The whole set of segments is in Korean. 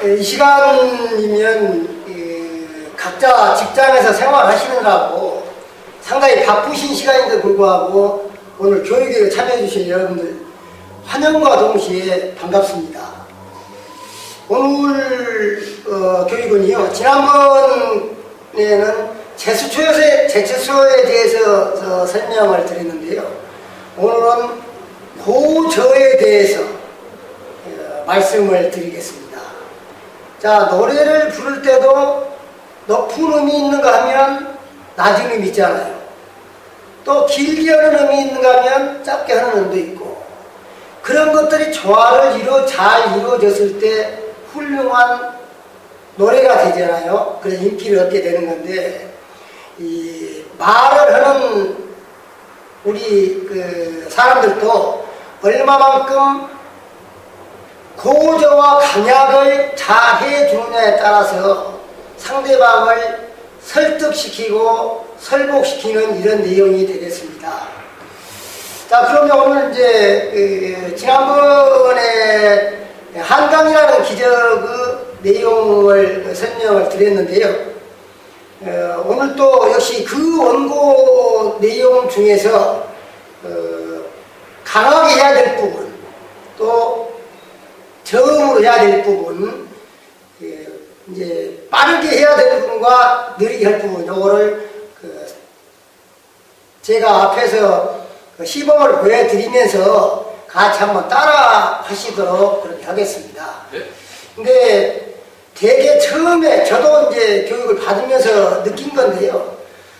이 시간이면 각자 직장에서 생활하시느라고 상당히 바쁘신 시간인데 불구하고 오늘 교육에 참여해 주신 여러분들 환영과 동시에 반갑습니다. 오늘 어, 교육은요 지난번에는 제수초에, 제수초에 대해서 설명을 드렸는데요. 오늘은 고저에 대해서 어, 말씀을 드리겠습니다. 자 노래를 부를 때도 높은 음이 있는가 하면 낮은 음이 있잖아요. 또 길게 하는 음이 있는가 하면 짧게 하는 음도 있고 그런 것들이 조화를 이루어 잘 이루어졌을 때 훌륭한 노래가 되잖아요. 그래서 인기를 얻게 되는 건데 이 말을 하는 우리 그 사람들도 얼마만큼 고저와 강약을 잘 해주느냐에 따라서 상대방을 설득시키고 설복시키는 이런 내용이 되겠습니다. 자, 그러면 오늘 이제 그 지난번에 한강이라는 기적의 내용을 설명을 드렸는데요. 어, 오늘 또 역시 그 원고 내용 중에서 어, 강하게 해야 될 부분 또 저음으로 해야 될 부분 예, 이제 빠르게 해야 될 부분과 느리게 할 부분 요거를 그 제가 앞에서 그 시범을 보여드리면서 같이 한번 따라 하시도록 그렇게 하겠습니다. 네. 근데 되게 처음에 저도 이제 교육을 받으면서 느낀 건데요.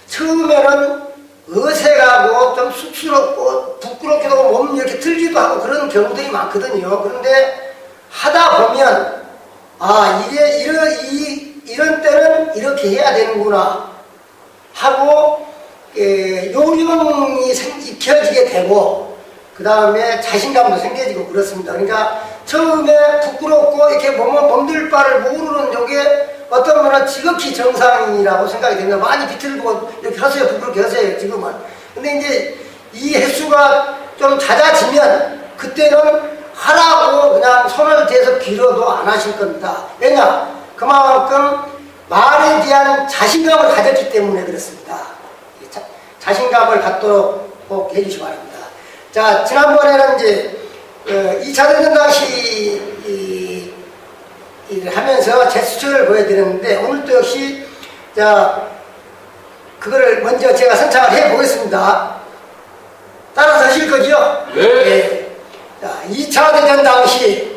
처음에는 어색하고 좀 쑥스럽고 부끄럽기도 하고 몸이 이렇게 들기도 하고 그런 경우들이 많거든요. 그런데 아 이게 이런 이 이런 때는 이렇게 해야 되는구나 하고 예, 요령이 생, 익혀지게 되고 그 다음에 자신감도 생겨지고 그렇습니다. 그러니까 처음에 부끄럽고 이렇게 몸을 몸들 바를 모르는 요게 어떤 분은 지극히 정상이라고 생각이 됩니다. 많이 비틀고 이렇게 하세요. 부끄럽게 하세요. 지금은. 근데 이제 이 횟수가 좀 잦아지면 그때는 하라고 그냥 손을 대서 빌어도 안 하실 겁니다. 왜냐? 그만큼 말에 대한 자신감을 가졌기 때문에 그렇습니다. 자, 신감을 갖도록 꼭 해주시기 바랍니다. 자, 지난번에는 이제 어, 2차 대전 당시 이, 일을 하면서 제스처를 보여드렸는데 오늘도 역시 자 그거를 먼저 제가 선창을 해보겠습니다. 따라서 하실 거죠? 네. 네. 자, 2차 대전 당시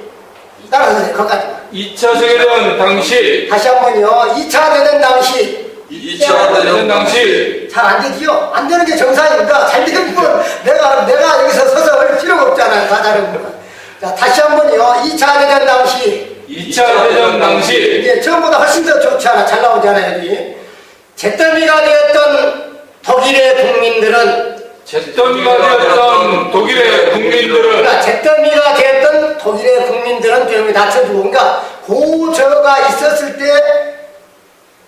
따라서 하세요. 거기까지. 2차 세계대전 당시 다시 한번요. 2차 대전 당시 2차 대전 당시 잘 안 되지요? 안 되는 게 정상입니다. 잘 되는 분 내가 내가 여기서 서서 할 필요가 없잖아요. 다 다른 분. 자 다시 한번요. 2차 대전 당시 2차 대전 당시 이제 처음보다 훨씬 더 좋잖아. 잘 나오잖아요. 여기. 잿더미가 되었던 독일의 국민들은 잿더미가 되었던 독일의 국민들은 그러니까 잿더미가 되었던 독일의 국민들은 좀 낮춰주고 그러니까 고저가 있었을 때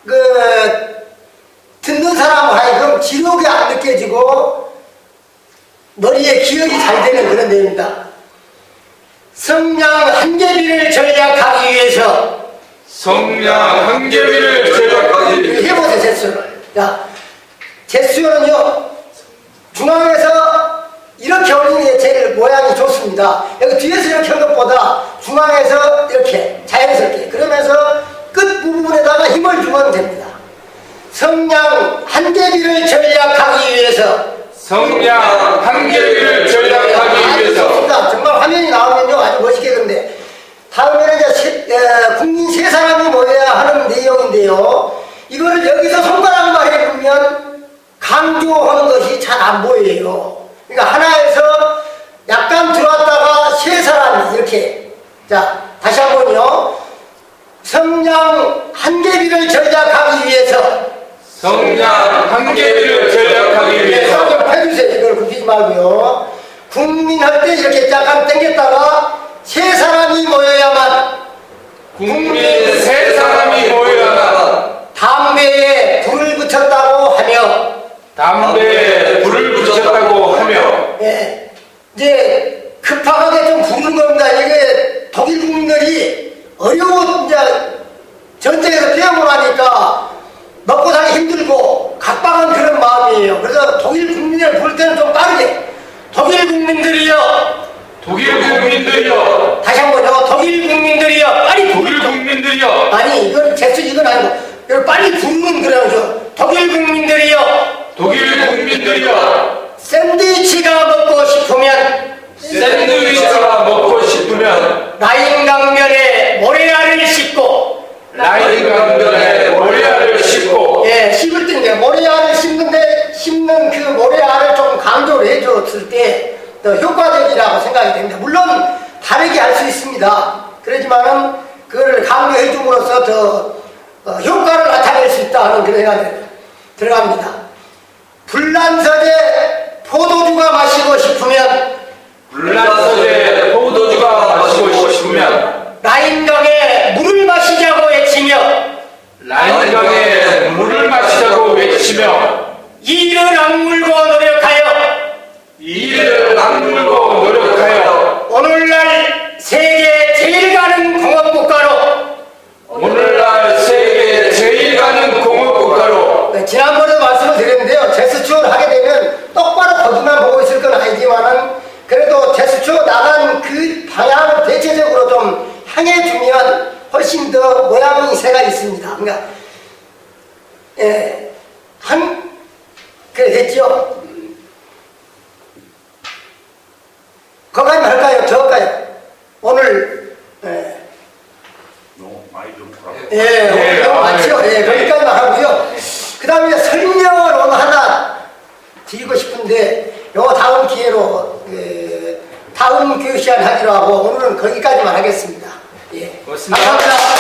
그 듣는 사람 하여금 지옥이 안 느껴지고 머리에 기억이 잘 되는 그런 내용입니다. 성냥 한 개비를 전략하기 위해서 성냥 한 개비를 전략하기 위해서 해보세요 제수를 자 제수는요 중앙에서 이렇게 올리는 게 제일 모양이 좋습니다. 여기 뒤에서 이렇게 한 것보다 중앙에서 이렇게 자연스럽게 그러면서 끝부분에다가 힘을 주면 됩니다. 성냥 한 개비를 전략하기 위해서 성냥 한 개비를 전략하기 위해서 좋습니다. 정말 화면이 나오면요 아주 멋있게 근데 다음에는 이제 세, 에, 국민 세 사람이 모여야 하는 내용인데요 이거를 여기서 손가락만 해보면 강조하는 것이 잘 안 보여요 그러니까 하나에서 약간 들어왔다가 세 사람이 이렇게 자 다시 한번요. 성냥 한 개비를 전략하기 위해서. 성냥 한 개비를 전략하기 위해서. 네, 좀 해주세요. 이걸 굽히지 말고요. 국민 할 때 이렇게 약간 당겼다가 세 사람이 모여야만. 국민 세 사람이 모여야만. 담배에 불을 붙였다고 하며. 담배에 불을 붙였다고 하며. 예, 이제 국민들이 어려운 이제 전쟁에서 피해보고 하니까 먹고 살기 힘들고 각박한 그런 마음이에요. 그래서 독일 국민을 부를 때는 좀 빠르게 독일 국민들이여. 독일 국민들이여. 다시 한번요 독일 국민들이여. 빨리 독일 국민들이여. 아니 이건 제수 이건 아니고 이걸 빨리 부르는 그래야죠 독일 국민들이여. 독일 국민들이여 샌드위치가 먹고 싶으면 샌드위치가 먹고 싶으면 라인 강변에 모래알을 씻고 라인 강변에 모래알을 씻고. 예 씹을 때 이제 모래알을 씹는데 씹는 그 모래알을 좀 강조를 해줬을 때 더 효과적이라고 생각이 됩니다. 물론 다르게 할 수 있습니다. 그렇지만은 그거를 강조해 줌으로써 더 어, 효과를 나타낼 수 있다는 그런 생각이 들어갑니다. 불란서대 포도주가 마시고 싶으면 불란서대 포도주가 마시고 싶으면 라인강에 물을 마시자고 외치며 라인강에 물을 마시자고 외치며 이를 악물고 노력하여 이를 악물고 노력하여 오늘날 세계 제일 가는 공업국가로 오늘날 세계 제일 가는 공업국가로 네, 지난번에도 말씀을 드렸는데요 제스처를 하게 되면 똑바로 거기만 보고 있을 건 아니지만은 그래도 제스처 나간 그 방향을 대체적으로 좀 향해 주면 훨씬 더 모양새가 있습니다 그러니까 예, 한 그래 됐죠 거기까지만 할까요? 더 할까요? 오늘 예, 너무 많이 좀 보라고. 예, 예, 어, 아, 맞죠? 예, 거기까지만 하고요. 그 다음에 설명을 오늘 하나 드리고 싶은데, 요 다음 기회로, 하고, 오늘은 거기까지만 하겠습니다. 예. 고맙습니다. 감사합니다.